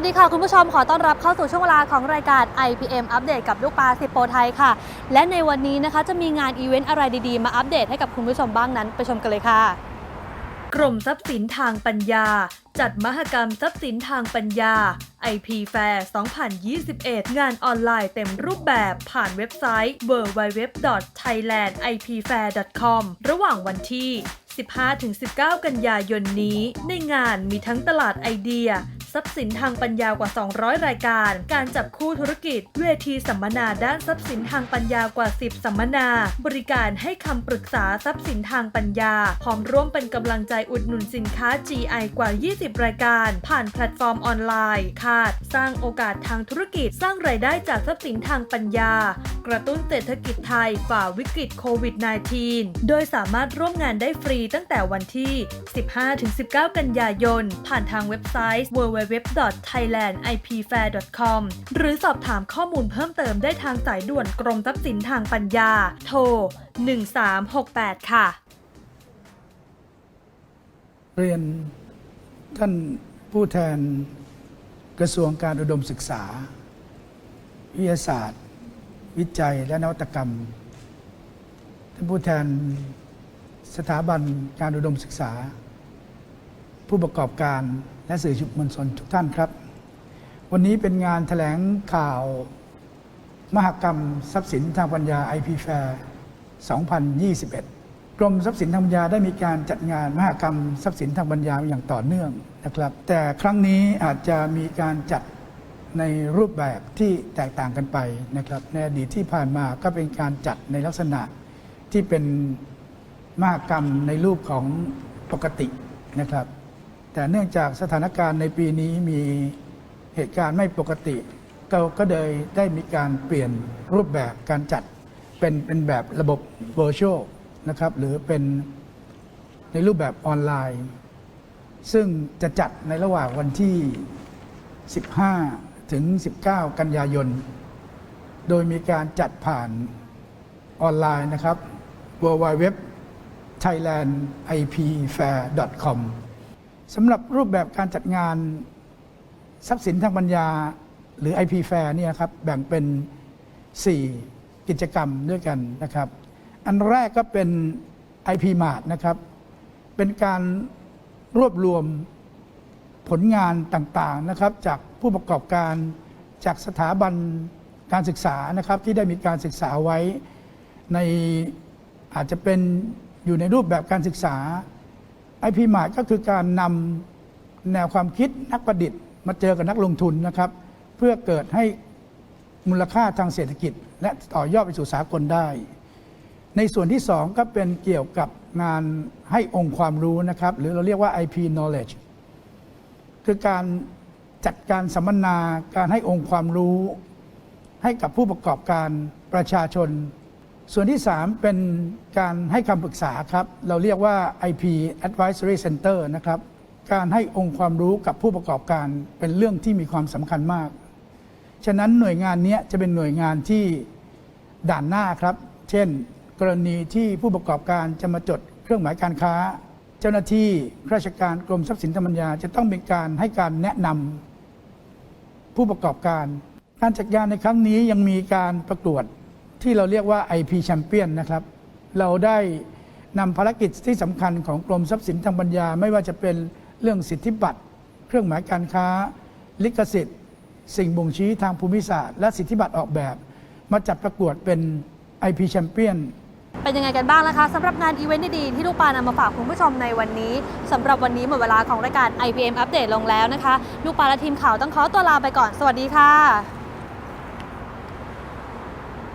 วัสดีค่ะ คุณผู้ชมขอต้อนรับเข้าสู่ช่วงเวลาของรายการ IPM อัปเดตกับลูกปลาสิบโปรไทยค่ะ และในวันนี้นะคะจะมีงานอีเวนต์อะไรดีๆ มาอัปเดตให้กับคุณผู้ชมบ้างนั้น ไปชมกันเลยค่ะ กรมทรัพย์สินทางปัญญา จัดมหกรรมทรัพย์สินทางปัญญา IP Fair 2021 งานออนไลน์เต็มรูปแบบผ่านเว็บไซต์ www.thailandipfair.com ระหว่างวันที่ 15-19 กันยายนนี้ ในงานมีทั้งตลาดไอเดีย ทรัพย์สินทางปัญญากว่า 200 รายการ การจับคู่ธุรกิจ เวทีสัมมนาด้านทรัพย์สินทางปัญญากว่า 10 สัมมนา บริการให้คำปรึกษาทรัพย์สินทางปัญญา พร้อมร่วมเป็นกำลังใจอุดหนุนสินค้า GI กว่า 20 รายการ ผ่านแพลตฟอร์มออนไลน์ คาด สร้างโอกาสทางธุรกิจ สร้างรายได้จากทรัพย์สินทางปัญญากระตุ้นเศรษฐกิจไทยฝ่าวิกฤตโควิด -19 โดยสามารถร่วมงานได้ฟรีตั้งแต่วันที่ 15-19 กันยายน ผ่านทางเว็บไซต์ www.thailandipfair.com หรือสอบถามข้อมูลเพิ่มเติมได้ทางสายด่วนกรมทรัพย์สินทางปัญญา โทร 1368 ค่ะ เรียนท่านผู้แทนกระทรวงการอุดมศึกษา วิทยาศาสตร์ วิจัยและนวัตกรรม ท่านผู้แทนสถาบันการอุดมศึกษา ผู้ประกอบการและสื่อมวลชนทุกท่านครับ วันนี้เป็นงานแถลงข่าว มหกรรมทรัพย์สินทางปัญญา IP Fair 2021 กรมทรัพย์สินทางปัญญาได้มีการจัดงานมหกรรมทรัพย์สินทางปัญญาอย่างต่อเนื่องนะครับ แต่ครั้งนี้อาจจะมีการจัด ในรูปแบบที่แตกต่างกันไปนะครับในอดีตที่ผ่านมาก็เป็นการจัดในลักษณะที่เป็นมหกรรมในรูปของปกตินะครับ แต่เนื่องจากสถานการณ์ในปีนี้มีเหตุการณ์ไม่ปกติเราก็เลยได้มีการเปลี่ยนรูปแบบการจัดเป็นเป็นแบบระบบ virtual นะครับหรือเป็นในรูปแบบออนไลน์ ซึ่งจะจัดในระหว่างวันที่ 15 ถึง 19 กันยายน โดยมีการจัดผ่านออนไลน์นะครับ www thailandipfair.com สำหรับรูปแบบการจัดงานทรัพย์สินทางปัญญาหรือ IP Fair เนี่ยครับแบ่งเป็น 4 กิจกรรมด้วยกันนะครับ อันแรกก็เป็น IP Mart นะครับ เป็นการรวบรวม ผลงานต่างๆนะครับจากผู้ประกอบการจากสถาบันการศึกษานะครับที่ได้มีการศึกษาไว้ ในอาจจะเป็นอยู่ในรูปแบบการศึกษา IP m a r t ก็คือการนำแนวความคิดนักประดิษฐ์มาเจอกับนักลงทุนนะครับ เพื่อเกิดให้มูลค่าทางเศรษฐกิจ และต่อยอดไปสู่สากลได้ ในส่วนที่สองก็เป็นเกี่ยวกับงานให้องค์ความรู้นะครับ หรือเราเรียกว่า IP knowledge คือการจัดการสัมมนาการให้องค์ความรู้ ให้กับผู้ประกอบการประชาชน ส่วนที่ 3 เป็นการให้คำปรึกษาครับ เราเรียกว่า IP Advisory Center นะครับ การให้องค์ความรู้กับผู้ประกอบการเป็นเรื่องที่มีความสำคัญมาก ฉะนั้นหน่วยงานนี้จะเป็นหน่วยงานที่ด่านหน้าครับ เช่น กรณีที่ผู้ประกอบการจะมาจดเครื่องหมายการค้า เจ้าหน้าที่ข้าราชการกรมทรัพย์สินทางปัญญา จะต้องมีการให้การแนะนำผู้ประกอบการ การจัดงานในครั้งนี้ยังมีการประกวดที่เราเรียกว่า IP Champion นะครับ เราได้นำภารกิจที่สำคัญของกรมทรัพย์สินทางปัญญา ไม่ว่าจะเป็นเรื่องสิทธิบัตร เครื่องหมายการค้า ลิขสิทธิ์ สิ่งบ่งชี้ทางภูมิศาสตร์ และสิทธิบัตรออกแบบ มาจัดประกวดเป็น IP Champion เป็นยังไงกันบ้างนะคะสำหรับงานอีเวนต์ดีๆที่ลูกปลานำมาฝากคุณผู้ชมในวันนี้สำหรับวันนี้หมดเวลาของรายการ IPM อัปเดตลงแล้วนะคะ ลูกปลาและทีมข่าวต้องขอตัวลาไปก่อนสวัสดีค่ะ